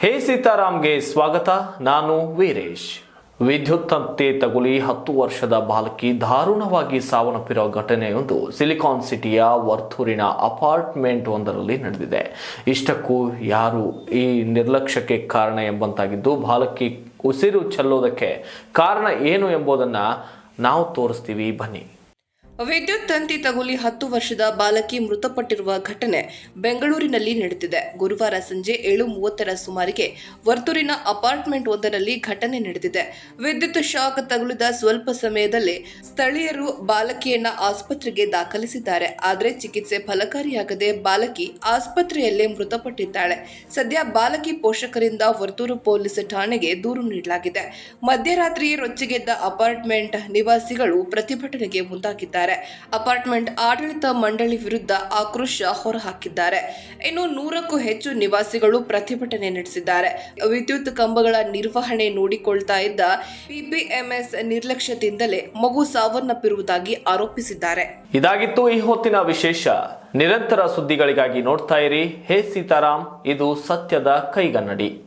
ಹೇ ಸೀತಾರಾಮ್ಗೆ ಸ್ವಾಗತ, ನಾನು ವೀರೇಶ್. ವಿದ್ಯುತ್ ತಂತಿ ತಗುಲಿ ಹತ್ತು ವರ್ಷದ ಬಾಲಕಿ ದಾರುಣವಾಗಿ ಸಾವನ್ನಪ್ಪಿರುವ ಘಟನೆಯೊಂದು ಸಿಲಿಕಾನ್ ಸಿಟಿಯ ವರ್ತೂರಿನ ಅಪಾರ್ಟ್ಮೆಂಟ್ ಒಂದರಲ್ಲಿ ನಡೆದಿದೆ. ಇಷ್ಟಕ್ಕೂ ಯಾರು ಈ ನಿರ್ಲಕ್ಷ್ಯಕ್ಕೆ ಕಾರಣ ಎಂಬಂತಾಗಿದ್ದು, ಬಾಲಕಿ ಉಸಿರು ಚೆಲ್ಲೋದಕ್ಕೆ ಕಾರಣ ಏನು ಎಂಬುದನ್ನು ನಾವು ತೋರಿಸ್ತೀವಿ. ಬನ್ನಿ. ವಿದ್ಯುತ್ ತಂತಿ ತಗುಲಿ ಹತ್ತು ವರ್ಷದ ಬಾಲಕಿ ಮೃತಪಟ್ಟಿರುವ ಘಟನೆ ಬೆಂಗಳೂರಿನಲ್ಲಿ ನಡೆದಿದೆ. ಗುರುವಾರ ಸಂಜೆ ಏಳು ಮೂವತ್ತರ ಸುಮಾರಿಗೆ ವರ್ತೂರಿನ ಅಪಾರ್ಟ್ಮೆಂಟ್ ಒಂದರಲ್ಲಿ ಘಟನೆ ನಡೆದಿದೆ. ವಿದ್ಯುತ್ ಶಾಕ್ ತಗುಲಿದ ಸ್ವಲ್ಪ ಸಮಯದಲ್ಲಿ ಸ್ಥಳೀಯರು ಬಾಲಕಿಯನ್ನ ಆಸ್ಪತ್ರೆಗೆ ದಾಖಲಿಸಿದ್ದಾರೆ. ಆದರೆ ಚಿಕಿತ್ಸೆ ಫಲಕಾರಿಯಾಗದೆ ಬಾಲಕಿ ಆಸ್ಪತ್ರೆಯಲ್ಲೇ ಮೃತಪಟ್ಟಿದ್ದಾಳೆ. ಸದ್ಯ ಬಾಲಕಿ ಪೋಷಕರಿಂದ ವರ್ತೂರು ಪೊಲೀಸ್ ಠಾಣೆಗೆ ದೂರು ನೀಡಲಾಗಿದೆ. ಮಧ್ಯರಾತ್ರಿ ರೊಚ್ಚಿಗೆದ್ದ ಅಪಾರ್ಟ್ಮೆಂಟ್ ನಿವಾಸಿಗಳು ಪ್ರತಿಭಟನೆಗೆ ಮುಂದಾಗಿದ್ದಾರೆ. ಅಪಾರ್ಟ್ಮೆಂಟ್ ಆಡಳಿತ ಮಂಡಳಿ ವಿರುದ್ಧ ಆಕ್ರೋಶ ಹೊರಹಾಕಿದ್ದಾರೆ. ಇನ್ನು ನೂರಕ್ಕೂ ಹೆಚ್ಚು ನಿವಾಸಿಗಳು ಪ್ರತಿಭಟನೆ ನಡೆಸಿದ್ದಾರೆ. ವಿದ್ಯುತ್ ಕಂಬಗಳ ನಿರ್ವಹಣೆ ನೋಡಿಕೊಳ್ತಾ ಇದ್ದ ಪಿಪಿಎಂಎಸ್ ನಿರ್ಲಕ್ಷ್ಯದಿಂದಲೇ ಮಗು ಸಾವನ್ನಪ್ಪಿರುವುದಾಗಿ ಆರೋಪಿಸಿದ್ದಾರೆ. ಇದಾಗಿತ್ತು ಈ ಹೊತ್ತಿನ ವಿಶೇಷ. ನಿರಂತರ ಸುದ್ದಿಗಳಿಗಾಗಿ ನೋಡ್ತಾ ಇರಿ. ಹೇ ಸೀತಾರಾಮ್, ಇದು ಸತ್ಯದ ಕೈಗನ್ನಡಿ.